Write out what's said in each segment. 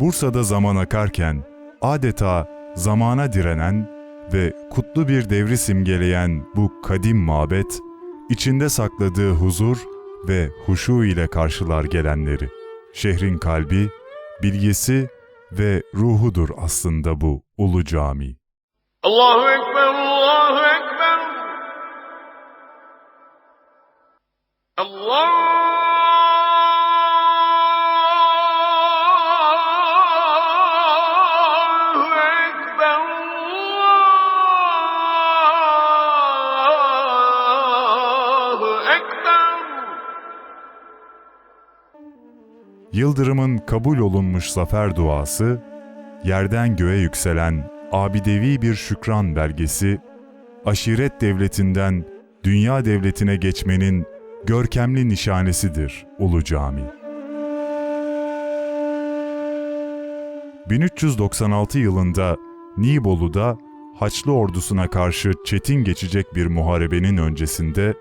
Bursa'da zaman akarken adeta zamana direnen ve kutlu bir devri simgeleyen bu kadim mabet, içinde sakladığı huzur ve huşu ile karşılar gelenleri. Şehrin kalbi, bilgesi ve ruhudur aslında bu ulu cami. Allahu Ekber, Yıldırım'ın kabul olunmuş zafer duası, yerden göğe yükselen abidevi bir şükran belgesi, aşiret devletinden dünya devletine geçmenin görkemli nişanesidir Ulu Cami. 1396 yılında Nibolu'da Haçlı ordusuna karşı çetin geçecek bir muharebenin öncesinde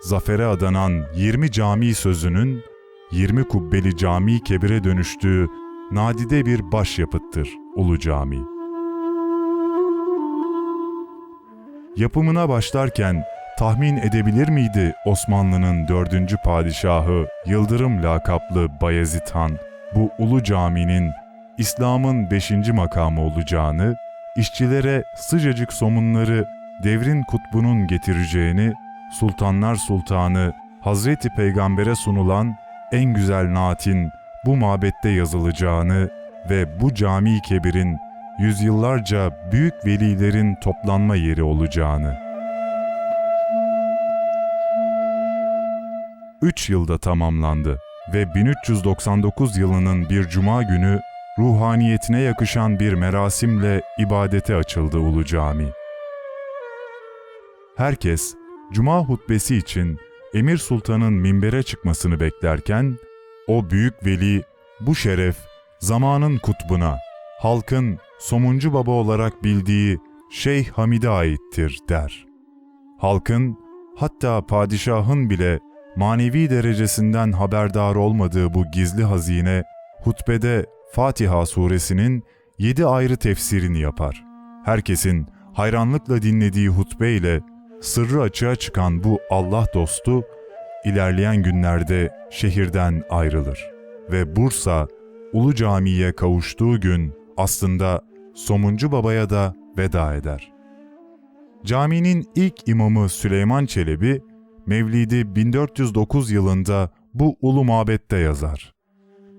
zafere adanan 20 cami sözünün 20 kubbeli cami kebire dönüştüğü nadide bir başyapıttır Ulu Cami. Yapımına başlarken tahmin edebilir miydi Osmanlı'nın dördüncü padişahı Yıldırım lakaplı Bayezid Han bu Ulu Cami'nin İslam'ın beşinci makamı olacağını, işçilere sıcacık somunları devrin kutbunun getireceğini, Sultanlar Sultanı Hazreti Peygamber'e sunulan en güzel naatin bu mabette yazılacağını ve bu cami kebirin yüzyıllarca büyük velilerin toplanma yeri olacağını. Üç yılda tamamlandı ve 1399 yılının bir cuma günü ruhaniyetine yakışan bir merasimle ibadete açıldı Ulu Cami. Herkes cuma hutbesi için Emir Sultan'ın minbere çıkmasını beklerken o büyük veli bu şeref zamanın kutbuna, halkın somuncu baba olarak bildiği Şeyh Hamid'e aittir der. Halkın hatta padişahın bile manevi derecesinden haberdar olmadığı bu gizli hazine hutbede Fatiha suresinin yedi ayrı tefsirini yapar. Herkesin hayranlıkla dinlediği hutbe ile sırrı açığa çıkan bu Allah dostu ilerleyen günlerde şehirden ayrılır ve Bursa Ulu Cami'ye kavuştuğu gün aslında Somuncu Baba'ya da veda eder. Caminin ilk imamı Süleyman Çelebi, Mevlidi 1409 yılında bu ulu mabette yazar.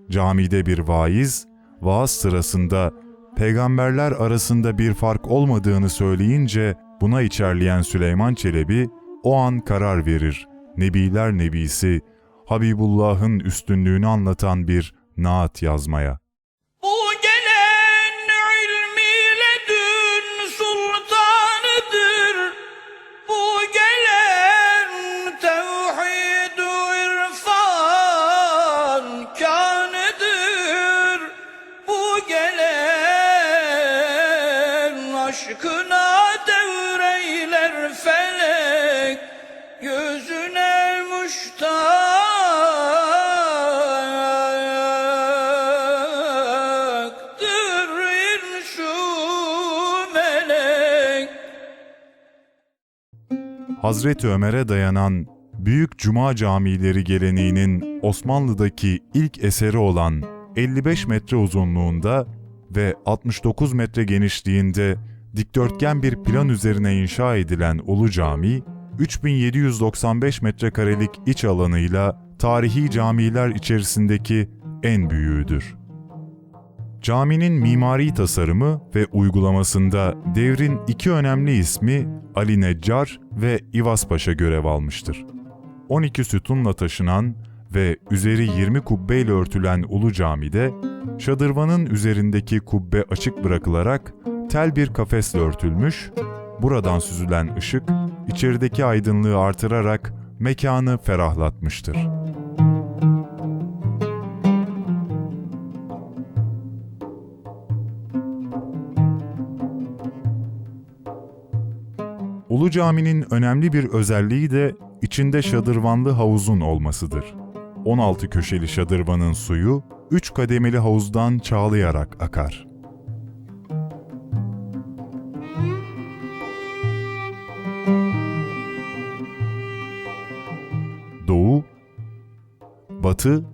Camide bir vaiz, vaaz sırasında peygamberler arasında bir fark olmadığını söyleyince buna içerleyen Süleyman Çelebi o an karar verir. Nebiler Nebisi, Habibullah'ın üstünlüğünü anlatan bir naat yazmaya. Bu gelen ilmiyle dün sultanıdır. Bu gelen tevhid irfan kanıdır. Bu gelen aşkına Hazreti Ömer'e dayanan Büyük Cuma Camileri geleneğinin Osmanlı'daki ilk eseri olan 55 metre uzunluğunda ve 69 metre genişliğinde dikdörtgen bir plan üzerine inşa edilen Ulu Cami, 3795 metrekarelik iç alanıyla tarihi camiler içerisindeki en büyüğüdür. Caminin mimari tasarımı ve uygulamasında devrin iki önemli ismi Ali Neccar ve İvas Paşa görev almıştır. 12 sütunla taşınan ve üzeri 20 kubbeyle örtülen Ulu Cami'de, şadırvanın üzerindeki kubbe açık bırakılarak tel bir kafesle örtülmüş, buradan süzülen ışık içerideki aydınlığı artırarak mekanı ferahlatmıştır. Ulu Cami'nin önemli bir özelliği de içinde şadırvanlı havuzun olmasıdır. 16 köşeli şadırvanın suyu 3 kademeli havuzdan çağlayarak akar. Doğu, Batı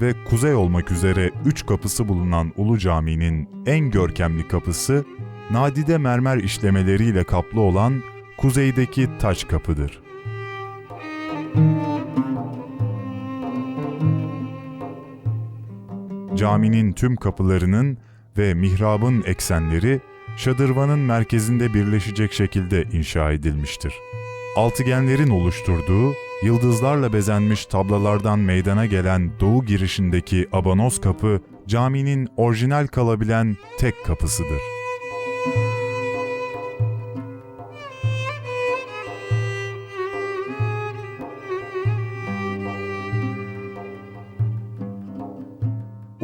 ve kuzey olmak üzere üç kapısı bulunan Ulu Cami'nin en görkemli kapısı, nadide mermer işlemeleriyle kaplı olan kuzeydeki taç kapıdır. Caminin tüm kapılarının ve mihrabın eksenleri şadırvanın merkezinde birleşecek şekilde inşa edilmiştir. Altıgenlerin oluşturduğu, yıldızlarla bezenmiş tablalardan meydana gelen doğu girişindeki abanos kapı, caminin orijinal kalabilen tek kapısıdır.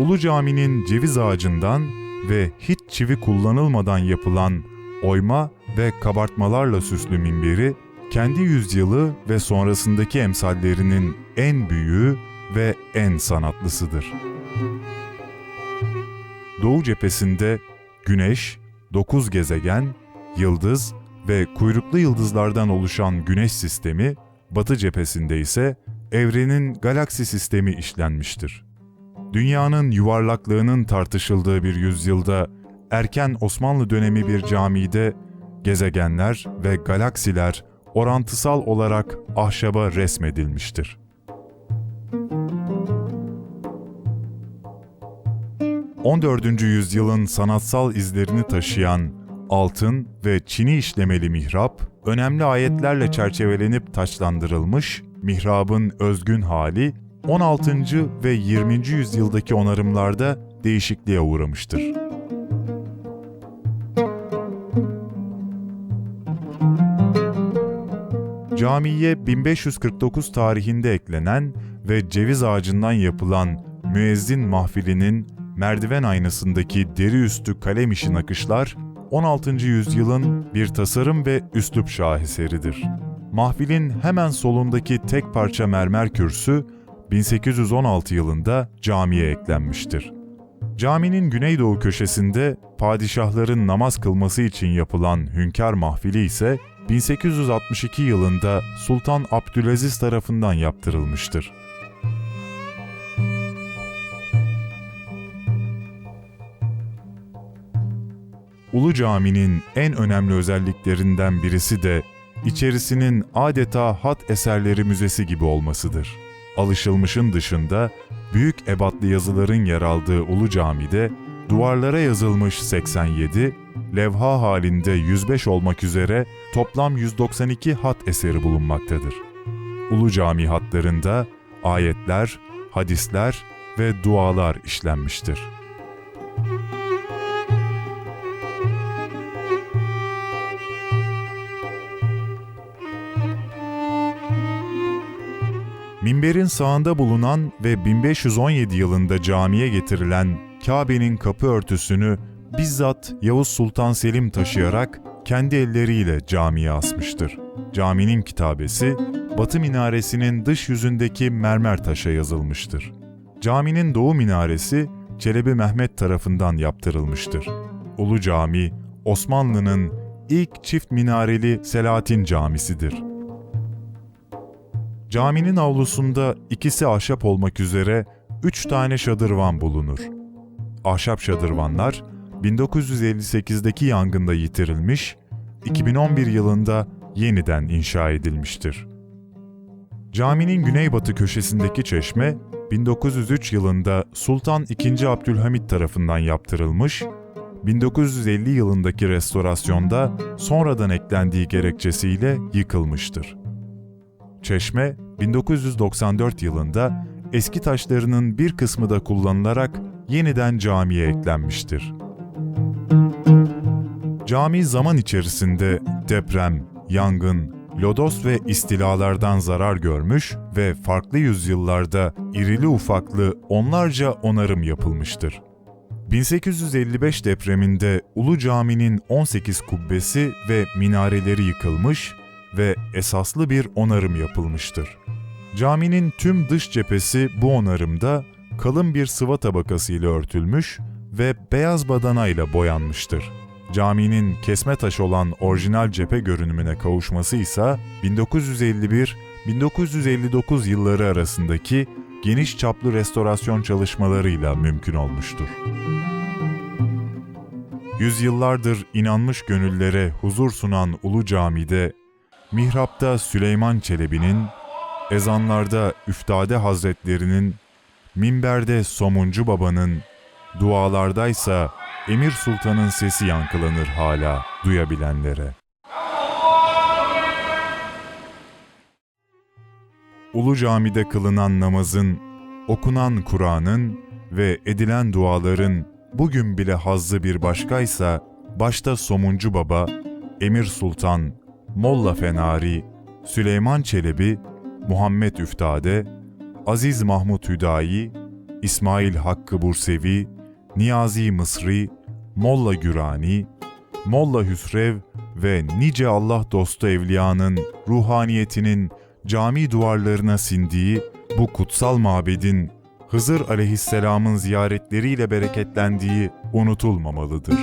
Ulu Cami'nin ceviz ağacından ve hiç çivi kullanılmadan yapılan oyma ve kabartmalarla süslü minberi, kendi yüzyılı ve sonrasındaki emsallerinin en büyüğü ve en sanatlısıdır. Doğu cephesinde güneş, dokuz gezegen, yıldız ve kuyruklu yıldızlardan oluşan güneş sistemi, batı cephesinde ise evrenin galaksi sistemi işlenmiştir. Dünyanın yuvarlaklığının tartışıldığı bir yüzyılda erken Osmanlı dönemi bir camide gezegenler ve galaksiler orantısal olarak ahşaba resmedilmiştir. ...14. yüzyılın sanatsal izlerini taşıyan altın ve çini işlemeli mihrap, önemli ayetlerle çerçevelenip taçlandırılmış, mihrabın özgün hali 16. ve 20. yüzyıldaki onarımlarda değişikliğe uğramıştır. Camiye 1549 tarihinde eklenen ve ceviz ağacından yapılan müezzin mahfilinin merdiven aynasındaki deri üstü kalem işi nakışlar 16. yüzyılın bir tasarım ve üslup şaheseridir. Mahfilin hemen solundaki tek parça mermer kürsü 1816 yılında camiye eklenmiştir. Caminin güneydoğu köşesinde padişahların namaz kılması için yapılan hünkâr mahfili ise 1862 yılında Sultan Abdülaziz tarafından yaptırılmıştır. Ulu Cami'nin en önemli özelliklerinden birisi de içerisinin adeta hat eserleri müzesi gibi olmasıdır. Alışılmışın dışında büyük ebatlı yazıların yer aldığı Ulu Cami'de duvarlara yazılmış 87, levha halinde 105 olmak üzere toplam 192 hat eseri bulunmaktadır. Ulu Cami hatlarında ayetler, hadisler ve dualar işlenmiştir. Minberin sağında bulunan ve 1517 yılında camiye getirilen Kabe'nin kapı örtüsünü bizzat Yavuz Sultan Selim taşıyarak kendi elleriyle camiye asmıştır. Caminin kitabesi, batı minaresinin dış yüzündeki mermer taşa yazılmıştır. Caminin doğu minaresi Çelebi Mehmet tarafından yaptırılmıştır. Ulu Cami, Osmanlı'nın ilk çift minareli Selahattin Camisidir. Caminin avlusunda ikisi ahşap olmak üzere üç tane şadırvan bulunur. Ahşap şadırvanlar 1958'deki yangında yitirilmiş, 2011 yılında yeniden inşa edilmiştir. Caminin güneybatı köşesindeki çeşme 1903 yılında Sultan II. Abdülhamit tarafından yaptırılmış, 1950 yılındaki restorasyonda sonradan eklendiği gerekçesiyle yıkılmıştır. Çeşme 1994 yılında eski taşlarının bir kısmı da kullanılarak yeniden camiye eklenmiştir. Cami zaman içerisinde deprem, yangın, lodos ve istilalardan zarar görmüş ve farklı yüzyıllarda irili ufaklı onlarca onarım yapılmıştır. 1855 depreminde Ulu Cami'nin 18 kubbesi ve minareleri yıkılmış ve esaslı bir onarım yapılmıştır. Caminin tüm dış cephesi bu onarımda kalın bir sıva tabakası ile örtülmüş ve beyaz badana ile boyanmıştır. Caminin kesme taşı olan orijinal cephe görünümüne kavuşması ise 1951-1959 yılları arasındaki geniş çaplı restorasyon çalışmalarıyla mümkün olmuştur. Yüzyıllardır inanmış gönüllere huzur sunan Ulu Cami'de, mihrapta Süleyman Çelebi'nin, ezanlarda Üftade Hazretlerinin, minberde Somuncu Baba'nın, dualardaysa Emir Sultan'ın sesi yankılanır hala duyabilenlere. Ulu Cami'de kılınan namazın, okunan Kur'an'ın ve edilen duaların bugün bile hazzı bir başkaysa, başta Somuncu Baba, Emir Sultan, Molla Fenari, Süleyman Çelebi, Muhammed Üftade, Aziz Mahmut Hüdayi, İsmail Hakkı Bursevi, Niyazi Mısri, Molla Gürani, Molla Hüsrev ve nice Allah dostu evliyanın ruhaniyetinin cami duvarlarına sindiği bu kutsal mabedin Hızır aleyhisselamın ziyaretleriyle bereketlendiği unutulmamalıdır.